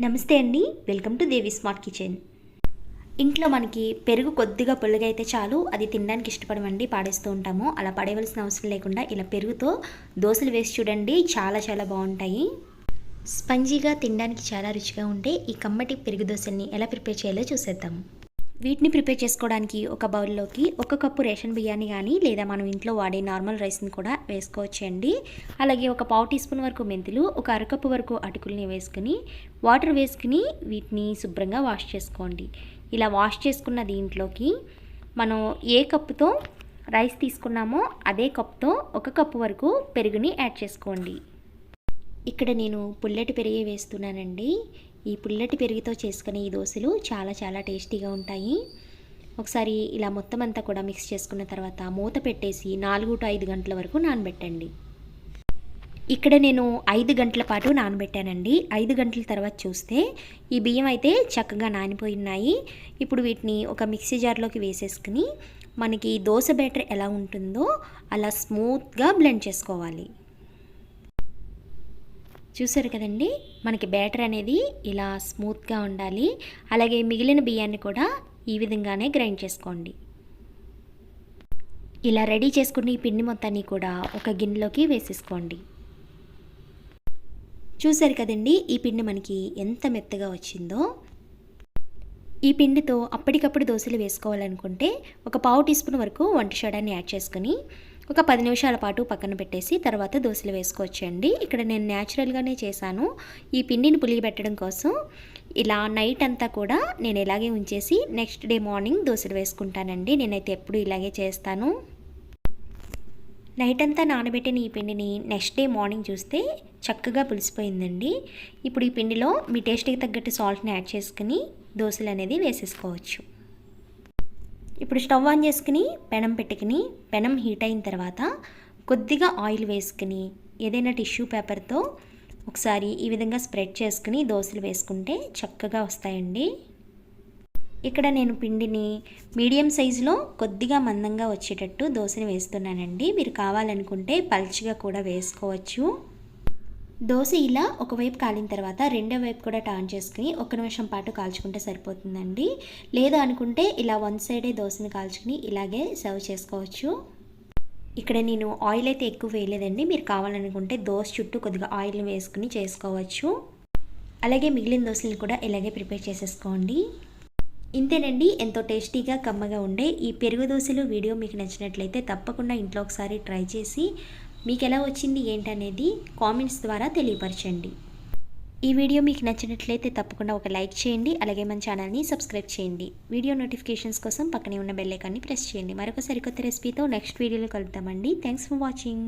నమస్తే అండి. Welcome to Devi smart kitchen. ఇంట్లో మనకి పెరుగు కొద్దిగా పొల్లగైతే చాలు. అది తినడానికి ఇష్టపడమండి పాడేస్తూ ఉంటాము. అలా పడేయవలసిన అవసరం లేకుండా ఇలా పెరుగుతో దోశలు వేసి చూడండి. చాలా చాలా బాగుంటాయి. స్పంజీగా తినడానికి చాలా రుచిగా ఉంటే ఈ కమ్మటి పెరుగు దోశల్ని ఎలా ప్రిపేర్ చేయాలో చూసేద్దాం. వీటిని ప్రిపేర్ చేసుకోవడానికి ఒక బౌల్లోకి ఒక కప్పు రేషన్ బియ్యాన్ని కానీ లేదా మనం ఇంట్లో వాడే నార్మల్ రైస్ని కూడా వేసుకోవచ్చండి. అలాగే ఒక పావు టీ స్పూన్ వరకు మెంతులు ఒక అరకప్పు వరకు అటుకుల్ని వేసుకుని వాటర్ వేసుకుని వీటిని శుభ్రంగా వాష్ చేసుకోండి. ఇలా వాష్ చేసుకున్న దీంట్లోకి మనం ఏ కప్పుతో రైస్ తీసుకున్నామో అదే కప్తో ఒక కప్పు వరకు పెరుగుని యాడ్ చేసుకోండి. ఇక్కడ నేను పుల్లటి పెరిగి వేస్తున్నానండి. ఈ పుల్లటి పెరుగుతో చేసుకునే ఈ దోశలు చాలా చాలా టేస్టీగా ఉంటాయి. ఒకసారి ఇలా మొత్తం అంతా కూడా మిక్స్ చేసుకున్న తర్వాత మూత పెట్టేసి నాలుగు టు ఐదు గంటల వరకు నానబెట్టండి. ఇక్కడ నేను ఐదు గంటల పాటు నానబెట్టానండి. ఐదు గంటల తర్వాత చూస్తే ఈ బియ్యం అయితే చక్కగా నానిపోయి ఉన్నాయి ఇప్పుడు వీటిని ఒక మిక్సీ జార్లోకి వేసేసుకుని మనకి దోశ బ్యాటర్ ఎలా ఉంటుందో అలా స్మూత్గా బ్లెండ్ చేసుకోవాలి. చూసారు కదండి? మనకి బ్యాటర్ అనేది ఇలా స్మూత్గా ఉండాలి. అలాగే మిగిలిన బియ్యాన్ని కూడా ఈ విధంగానే గ్రైండ్ చేసుకోండి. ఇలా రెడీ చేసుకున్న ఈ పిండి మొత్తాన్ని కూడా ఒక గిన్నెలోకి వేసేసుకోండి. చూసారు కదండి? ఈ పిండి మనకి ఎంత మెత్తగా వచ్చిందో. ఈ పిండితో అప్పటికప్పుడు దోశలు వేసుకోవాలనుకుంటే ఒక పావు టీ స్పూన్ వరకు వంట సోడాని యాడ్ చేసుకుని ఒక పది నిమిషాల పాటు పక్కన పెట్టేసి తర్వాత దోశలు వేసుకోవచ్చండి. ఇక్కడ నేను న్యాచురల్గానే చేశాను. ఈ పిండిని పులిగిపెట్టడం కోసం ఇలా నైట్ అంతా కూడా నేను ఇలాగే ఉంచేసి నెక్స్ట్ డే మార్నింగ్ దోశలు వేసుకుంటానండి. నేనైతే ఎప్పుడు ఇలాగే చేస్తాను. నైట్ అంతా నానబెట్టిన ఈ పిండిని నెక్స్ట్ డే మార్నింగ్ చూస్తే చక్కగా పులిసిపోయిందండి. ఇప్పుడు ఈ పిండిలో మీ టేస్ట్కి తగ్గట్టు సాల్ట్ని యాడ్ చేసుకుని దోశలు అనేది వేసేసుకోవచ్చు. ఇప్పుడు స్టవ్ ఆన్ చేసుకుని పెనం పెట్టుకుని పెనం హీట్ అయిన తర్వాత కొద్దిగా ఆయిల్ వేసుకుని ఏదైనా టిష్యూ పేపర్తో ఒకసారి ఈ విధంగా స్ప్రెడ్ చేసుకుని దోశలు వేసుకుంటే చక్కగా వస్తాయండి. ఇక్కడ నేను పిండిని మీడియం సైజులో కొద్దిగా మందంగా వచ్చేటట్టు దోశని వేస్తున్నానండి. మీరు కావాలనుకుంటే పల్చిగా కూడా వేసుకోవచ్చు. దోశ ఇలా ఒకవైపు కాలిన తర్వాత రెండో వైపు కూడా టర్న్ చేసుకుని ఒక నిమిషం పాటు కాల్చుకుంటే సరిపోతుందండి. లేదా అనుకుంటే ఇలా వన్ సైడే దోశని కాల్చుకుని ఇలాగే సర్వ్ చేసుకోవచ్చు. ఇక్కడ నేను ఆయిల్ అయితే ఎక్కువ వేయలేదండి. మీరు కావాలనుకుంటే దోశ చుట్టూ కొద్దిగా ఆయిల్ని వేసుకుని చేసుకోవచ్చు. అలాగే మిగిలిన దోశలను కూడా ఇలాగే ప్రిపేర్ చేసేసుకోండి. ఇంతేనండి. ఎంతో టేస్టీగా కమ్మగా ఉండే ఈ పెరుగు దోశలు వీడియో మీకు నచ్చినట్లయితే తప్పకుండా ఇంట్లో ఒకసారి ట్రై చేసి మీకు ఎలా వచ్చింది ఏంటనేది కామెంట్స్ ద్వారా తెలియపరచండి. ఈ వీడియో మీకు నచ్చినట్లయితే తప్పకుండా ఒక లైక్ చేయండి అలాగే మన ఛానల్ని సబ్స్క్రైబ్ చేయండి. వీడియో నోటిఫికేషన్స్ కోసం పక్కనే ఉన్న బెల్లైకాన్ని ప్రెస్ చేయండి. మరొక సరికొత్త రెసిపీతో నెక్స్ట్ వీడియోలో కలుద్దామండి. Thanks for watching.